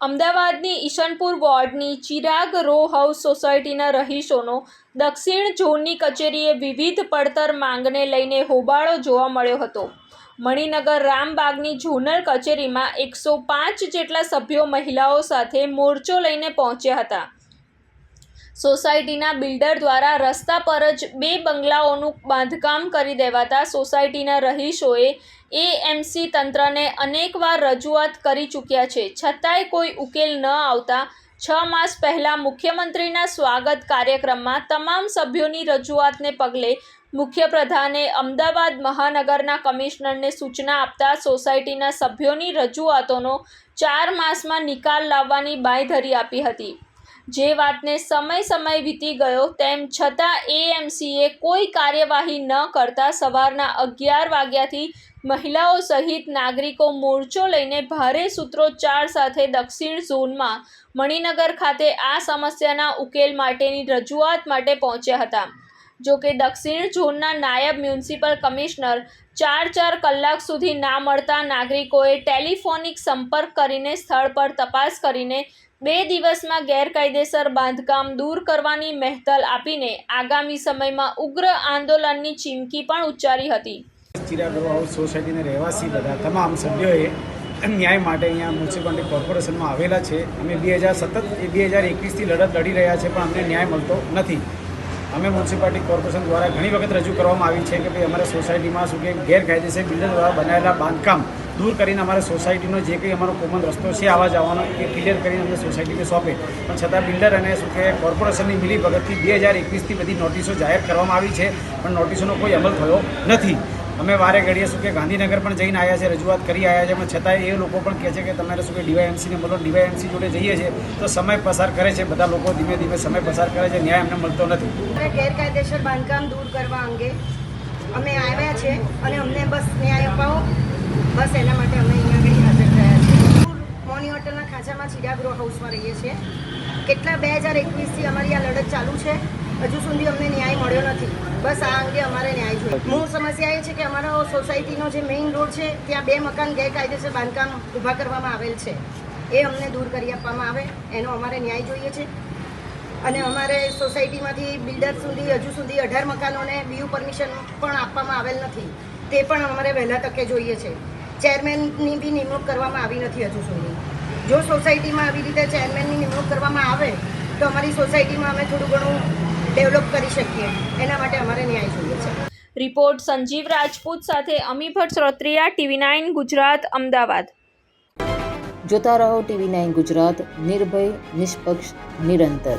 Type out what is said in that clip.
અમદાવાદની ઈશનપુર વોર્ડની Chirag row house સોસાયટીના રહીશોનો દક્ષિણ ઝોનની કચેરીએ વિવિધ પડતર માંગને લઈને હોબાળો જોવા મળ્યો હતો. મણિનગર રામબાગની ઝોનલ કચેરીમાં એકસો પાંચ જેટલા સભ્યો મહિલાઓ સાથે મોરચો લઈને પહોંચ્યા હતા. સોસાયટીના બિલ્ડર દ્વારા રસ્તા પર જ બે બંગલાઓનું બાંધકામ કરી દેવાતા સોસાયટીના રહીશોએ એએમસી તંત્રને અનેકવાર રજૂઆત કરી ચૂક્યા છે. છતાંય કોઈ ઉકેલ ન આવતા છ માસ પહેલાં મુખ્યમંત્રીના સ્વાગત કાર્યક્રમમાં તમામ સભ્યોની રજૂઆતને પગલે મુખ્યપ્રધાને અમદાવાદ મહાનગરના કમિશનરને સૂચના આપતા સોસાયટીના સભ્યોની રજૂઆતોનો ચાર માસમાં નિકાલ લાવવાની બાંયધરી આપી હતી. જે વાતને સમય સમય વીતી ગયો તેમ છતાં એએમસીએ કોઈ કાર્યવાહી ન કરતા સવારના અગિયાર વાગ્યાથી મહિલાઓ સહિત નાગરિકો મોરચો લઈને ભારે સૂત્રોચ્ચાર સાથે દક્ષિણ ઝોનમાં મણિનગર ખાતે આ સમસ્યાના ઉકેલ માટેની રજૂઆત માટે પહોંચ્યા હતા. જો કે દક્ષિણ ઝોનના નાયબ મ્યુનિસિપલ કમિશનર ચાર ચાર કલાક સુધી ના મળતા નાગરિકોએ ટેલિફોનિક સંપર્ક કરીને સ્થળ પર તપાસ કરીને બે દિવસમાં ગેરકાયદેસર બાંધકામ દૂર કરવાની મહેતલ આપીને આગામી સમયમાં ઉગ્ર આંદોલનની ચીમકી પણ ઉચ્ચારી હતી. સોસાયટીના રહેવાસી બધા, તમામ સભ્યોએ ન્યાય માટે અહીંયા મ્યુનિસિપાલિટી કોર્પોરેશનમાં આવેલા છે. અમે બે હજાર સતત, બે હજાર એકવીસથી લડત લડી રહ્યા છે, પણ અમને ન્યાય મળતો નથી. અમે મ્યુનિસિપાલિટી કોર્પોરેશન દ્વારા ઘણી વખત રજૂ કરવામાં આવી છે કે ભાઈ અમારે સોસાયટીમાં શું કે ગેરકાયદેસર બિલ્ડર દ્વારા બનાવેલા બાંધકામ દૂર કરીને અમારે સોસાયટીનો જે કંઈ અમારો કોમન રસ્તો છે આવવા જવાનો એ ક્લિયર કરીને અમને સોસાયટીને સોંપે. પણ છતાં બિલ્ડર અને શું કે કોર્પોરેશનની મિલીભગતથી બે હજાર એકવીસથી બધી નોટિસો જાહેર કરવામાં આવી છે, પણ નોટિસોનો કોઈ અમલ થયો નથી. અમે વારે ઘડીએ શું કે ગાંધીનગર પણ જઈને આવ્યા છે, રજૂઆત કરી આવ્યા છે, પણ છતાંય એ લોકો પણ કહે છે કે તમારે શું કે ડીવાયએમસીને બોલો, ડીવાયએમસી જોડે જઈએ છીએ, તો સમય પસાર કરે છે, બધા લોકો ધીમે ધીમે સમય પસાર કરે છે, ન્યાય અમને મળતો નથી. ગેરકાયદેસર બાંધકામ દૂર કરવા અંગે અમે આવ્યા છે અને અમને બસ ન્યાય અપાવો. બસ એના માટે અમે અહીંયા આગળ હાજર થયા છીએ. મોની હોટલના ખાંચામાં ચિરાગ રો હાઉસમાં રહીએ છીએ. કેટલા બે હજાર એકવીસથી અમારી આ લડત ચાલુ છે. હજુ સુધી અમને ન્યાય નથી. બસ આ અંગે અમારે ન્યાય જોઈએ. મૂળ સમસ્યા એ છે કે અમારો સોસાયટીનો જે મેઇન રોડ છે, ત્યાં બે મકાન ગેરકાયદેસર બાંધકામ ઊભા કરવામાં આવેલ છે. એ અમને દૂર કરી આપવામાં આવે. એનો અમારે ન્યાય જોઈએ છે. અને અમારે સોસાયટીમાંથી બિલ્ડર સુધી, હજુ સુધી અઢાર મકાનોને બીયુ પરમિશન પણ આપવામાં આવેલ નથી. તે પણ અમારે વહેલા તકે જોઈએ છે. ચેરમેનની બી નિમણૂક કરવામાં આવી નથી હજુ સુધી. જો સોસાયટીમાં આવી રીતે ચેરમેનની નિમણૂક કરવામાં આવે, તો અમારી સોસાયટીમાં અમે થોડું ઘણું ડેવલપ કરી શકીએ. એના માટે અમારે ન્યાય જોઈએ છે. રિપોર્ટ સંજીવ રાજપૂત સાથે અમી ભટ્ટ શ્રોત્રિયા ટીવી નાઇન ગુજરાત અમદાવાદ. જોતા રહો ટીવી નાઇન ગુજરાત નિર્ભય નિષ્પક્ષ નિરંતર.